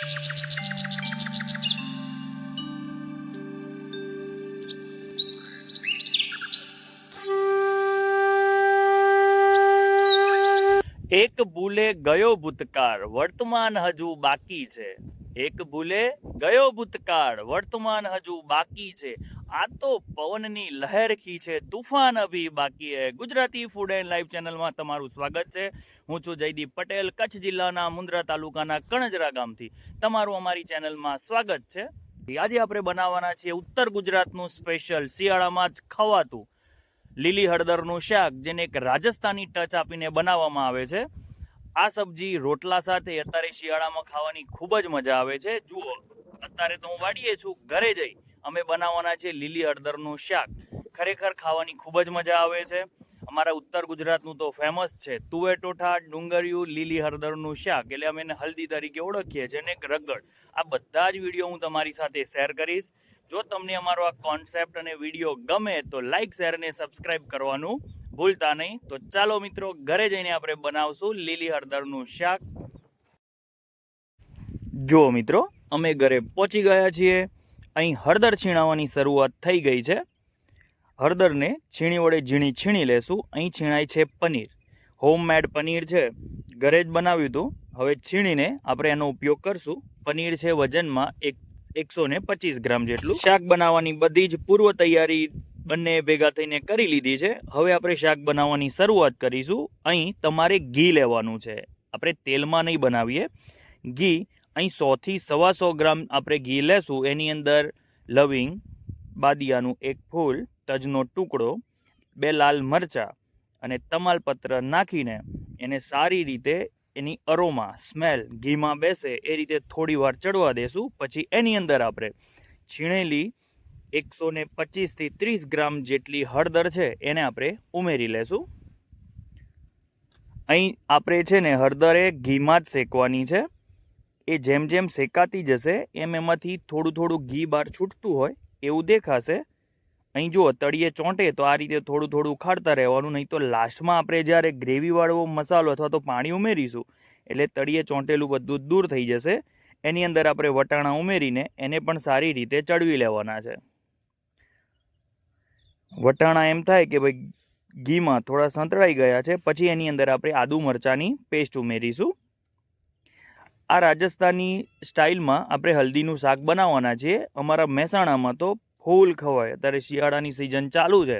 એક ભૂલે ગયો ભૂતકાળ. વર્તમાન હજુ બાકી છે. એક ભૂલે ગયો ભૂતકાળ, વર્તમાન હજુ બાકી છે. આ તો પવનની લહેરખી છે, તુફાન અભી બાકી હે. ગુજરાતી ફૂડ એન્ડ લાઈફ ચેનલમાં તમારું સ્વાગત છે. હું છું જયદીપ પટેલ, કચ્છ જિલ્લાના મુન્દ્રા તાલુકાના કણજરા ગામથી. તમારું અમારી ચેનલમાં સ્વાગત છે. આજે આપણે બનાવવાના છીએ ઉત્તર ગુજરાતનું સ્પેશિયલ શિયાળામાં જ ખવાતું લીલી હળદરનું શાક, જેને એક રાજસ્થાની ટચ આપીને બનાવવામાં આવે છે. આ સબ્જી રોટલા સાથે અત્યારે શિયાળામાં ખાવાની ખૂબ જ મજા આવે છે. જુઓ, અત્યારે તો હું વાડીએ છું, ઘરે જઈ અમે બનાવવાના છે લીલી હળદરનું શાક. ખરેખર ખાવાની ખૂબ જ મજા આવે છે. અમારા ઉત્તર ગુજરાતનું તો ફેમસ છે. તુવેટોઠા ટોઠા ડુંગળિયું લીલી હળદરનું શાક, એટલે અમે એને હલ્દી તરીકે ઓળખીએ છીએ અને રગડ. આ બધા જ વીડિયો હું તમારી સાથે શેર કરીશ. જો તમને અમારો આ કોન્સેપ્ટ અને વીડિયો ગમે તો લાઇક શેર અને સબસ્ક્રાઇબ કરવાનું ભૂલતા નહીં. તો ચાલો મિત્રો, ઘરે જઈને આપણે બનાવશું લીલી હળદરનું શાક. જો મિત્રો, અમે ઘરે પહોંચી ગયા છીએ. અહીં હળદર છીણાવવાની શરૂઆત થઈ ગઈ છે. હળદરને છીણી વડે ઝીણી છીણી લેશું. અહીં છીણાય છે પનીર. હોમમેડ પનીર છે. ઘરે જ બનાવ્યું હતું. હવે છીણીને આપણે એનો ઉપયોગ કરશું. પનીર છે વજનમાં એક, એકસો ને પચીસ ગ્રામ જેટલું. શાક બનાવવાની બધી જ પૂર્વ તૈયારી બંને ભેગા થઈને કરી લીધી છે. હવે આપણે શાક બનાવવાની શરૂઆત કરીશું. અહીં તમારે ઘી લેવાનું છે. આપણે તેલમાં નહીં બનાવીએ. ઘી અહીં સોથી સવા સો ગ્રામ આપણે ઘી લેશું. એની અંદર લવિંગ, બાદિયાનું એક ફૂલ, તજનો ટુકડો, બે લાલ મરચાં અને તમાલપત્ર નાખીને એને સારી રીતે એની અરોમા, સ્મેલ ઘીમાં બેસે એ રીતે થોડી વાર ચડવા દેશું. પછી એની અંદર આપણે છીણેલી એકસો ને પચીસથી ત્રીસ ગ્રામ જેટલી હળદર છે, એને આપણે ઉમેરી લેશું. અહીં આપણે છે ને હળદર ઘીમાં જ શેકવાની છે. એ જેમ જેમ શેકાતી જશે, એમ એમાંથી થોડું થોડું ઘી બહાર છૂટતું હોય, એવું દેખાશે. અહીં જુઓ, તળિયે ચોંટે તો આ રીતે થોડું થોડું ખાડતા રહેવાનું, નહીં તો લાસ્ટમાં આપણે જ્યારે ગ્રેવીવાળો મસાલો અથવા તો પાણી ઉમેરીશું, એટલે તળિયે ચોંટેલું બધું દૂર થઈ જશે. એની અંદર આપણે વટાણા ઉમેરીને એને પણ સારી રીતે ચડવી લેવાના છે. વટાણા એમ થાય કે ભાઈ ઘીમાં થોડા સંતળાઈ ગયા છે, પછી એની અંદર આપણે આદુ મરચાંની પેસ્ટ ઉમેરીશું. આ રાજસ્થાની સ્ટાઇલમાં આપણે હલ્દીનું શાક બનાવવાના છીએ. અમારા મહેસાણામાં તો ફૂલ ખવાય. અત્યારે શિયાળાની સિઝન ચાલુ છે.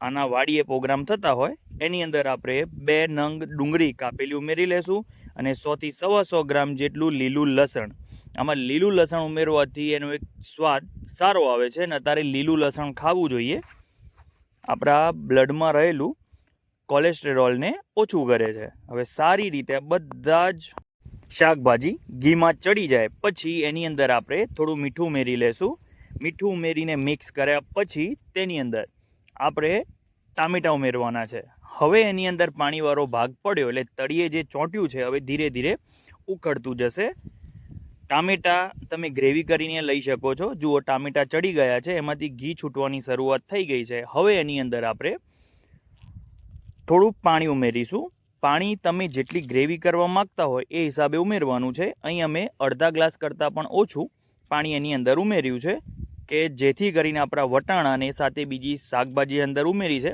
આના વાડીએ પ્રોગ્રામ થતા હોય. એની અંદર આપણે બે નંગ ડુંગળી કાપેલી ઉમેરી લેશું અને સોથી સવા સો ગ્રામ જેટલું લીલું લસણ આમાં લીલું લસણ ઉમેરવાથી એનો એક સ્વાદ સારો આવે છે અને અત્યારે લીલું લસણ ખાવું જોઈએ. આપણા બ્લડમાં રહેલું કોલેસ્ટેરોલને ઓછું કરે છે. હવે સારી રીતે બધા જ શાકભાજી ઘીમાં ચડી જાય. પછી એની અંદર આપણે થોડું મીઠું ઉમેરી લેશું. મીઠું ઉમેરીને મિક્સ કર્યા પછી તેની અંદર આપણે ટામેટાં ઉમેરવાના છે. હવે એની અંદર પાણીવાળો ભાગ પડ્યો એટલે તળીએ જે ચોંટ્યું છે, હવે ધીરે ધીરે ઉકળતું જશે. ટામેટાં તમે ગ્રેવી કરીને લઈ શકો છો. જુઓ, ટામેટાં ચડી ગયા છે. એમાંથી ઘી છૂટવાની શરૂઆત થઈ ગઈ છે. હવે એની અંદર આપણે થોડું પાણી ઉમેરીશું. પાણી તમે જેટલી ગ્રેવી કરવા માગતા હોય એ હિસાબે ઉમેરવાનું છે. અહીં અમે અડધા ગ્લાસ કરતાં પણ ઓછું પાણી એની અંદર ઉમેર્યું છે કે જેથી કરીને આપણા વટાણાને સાથે બીજી શાકભાજી અંદર ઉમેરી છે.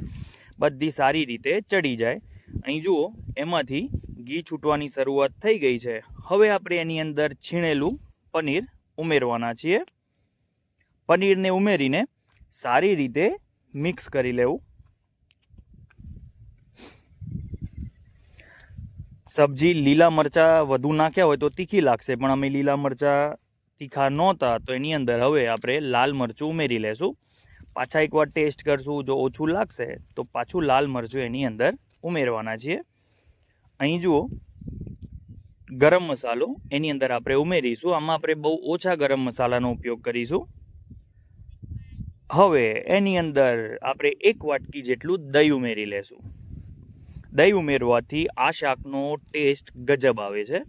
બધી સારી રીતે ચડી જાય. અહીં જુઓ, એમાંથી ઘી છૂટવાની શરૂઆત થઈ ગઈ છે. હવે આપણે એની અંદર છીણેલું પનીર ઉમેરવાના છીએ. પનીરને ઉમેરીને સારી રીતે મિક્સ કરી લેવું. સબ્જી લીલા મરચાં વધુ નાખ્યા હોય તો તીખી લાગશે, પણ અમે લીલા મરચાં તીખા નહોતા, તો એની અંદર હવે આપણે લાલ મરચું ઉમેરી લેશું. પાછા એકવાર ટેસ્ટ કરશું, જો ઓછું લાગશે, તો પાછું લાલ મરચું એની અંદર ઉમેરવાના છીએ. અહીં જુઓ, ગરમ મસાલો એની અંદર આપણે ઉમેરીશું. આમાં આપણે બહુ ઓછા ગરમ મસાલાનો ઉપયોગ કરીશું. હવે એની અંદર આપણે એક વાટકી જેટલું દહીં ઉમેરી લેશું. દહીં ઉમેરવાથી આ શાકનો ટેસ્ટ ગજબ આવે છે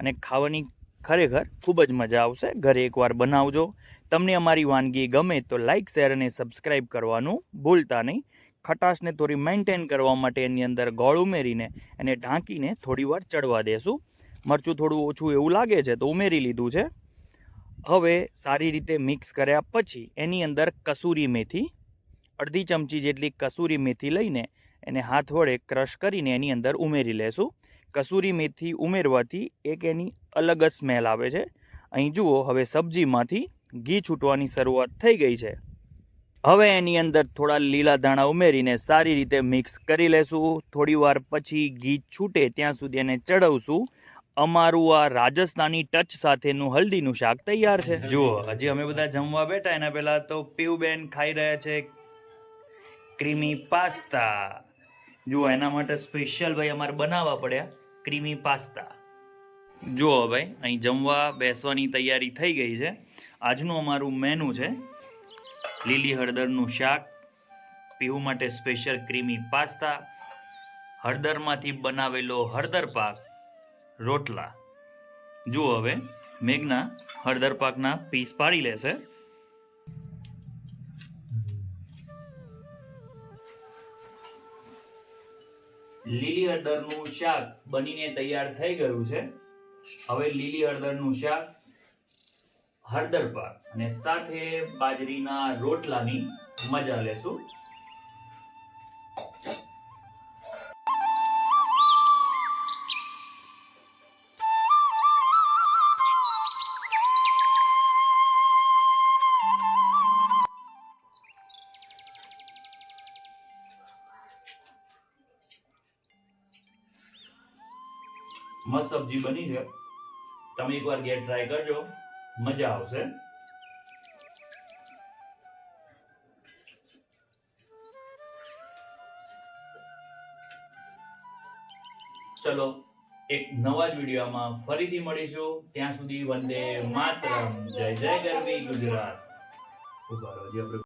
અને ખાવાની ખરેખર ખૂબ જ મજા આવશે. ઘરે એકવાર બનાવજો. તમને અમારી વાનગી ગમે તો લાઇક શેર અને સબસ્ક્રાઈબ કરવાનું ભૂલતા નહીં. ખટાશને થોડી મેન્ટેન કરવા માટે એની અંદર ગોળ ઉમેરીને એને ઢાંકીને થોડીવાર ચડવા દેશું. મરચું થોડું ઓછું એવું લાગે છે તો ઉમેરી લીધું છે. હવે સારી રીતે મિક્સ કર્યા પછી એની અંદર કસૂરી મેથી, અડધી ચમચી જેટલી કસૂરી મેથી લઈને એને હાથ વડે ક્રશ કરીને એની અંદર ઉમેરી લેશું. કસૂરી મેથી ઉમેરવાથી એક એની અલગ જ સ્મેલ આવે છે. અહીં જુઓ, હવે સબ્જીમાંથી ઘી છૂટવાની શરૂઆત થઈ ગઈ છે. હવે એની અંદર થોડા લીલા ધાણા ઉમેરીને સારી રીતે મિક્સ કરી લેશું. થોડી વાર પછી ઘી છૂટે ત્યાં સુધી એને ચડવશું. અમારું આ રાજસ્થાની ટચ સાથેનું હલ્દીનું શાક તૈયાર છે. જુઓ, હજી અમે બધા જમવા બેઠા, એના પહેલાં તો પીવબેન ખાઈ રહ્યા છે ક્રીમી પાસ્તા. જુઓ, એના માટે સ્પેશિયલ ભાઈ અમારે બનાવવા પડ્યા ક્રીમી પાસ્તા. જુઓ ભાઈ, અહીં જમવા બેસવાની તૈયારી થઈ ગઈ છે. આજનું અમારું મેનુ છે લીલી હળદરનું શાક પીવું માટે સ્પેશિયલ ક્રીમી પાસ્તા, હળદરમાંથી બનાવેલો હળદર પાક, રોટલા. જુઓ હવે, મેઘના હળદર પાકના પીસ પાડી લેશે. લીલી હળદરનું શાક બનીને તૈયાર થઈ ગયું છે. હવે લીલી હળદરનું શાક હળદર પાક અને સાથે બાજરીના રોટલાની મજા લેશું. મસ્ત સબ્જી બની છે. તમે એકવાર ઘેર ટ્રાય કરજો. મજા આવશે. ચલો, એક નવા જ વિડીયોમાં ફરીથી મળીશું. ત્યાં સુધી વંદે માતરમ. જય જય ગરવી ગુજરાત. ઊભા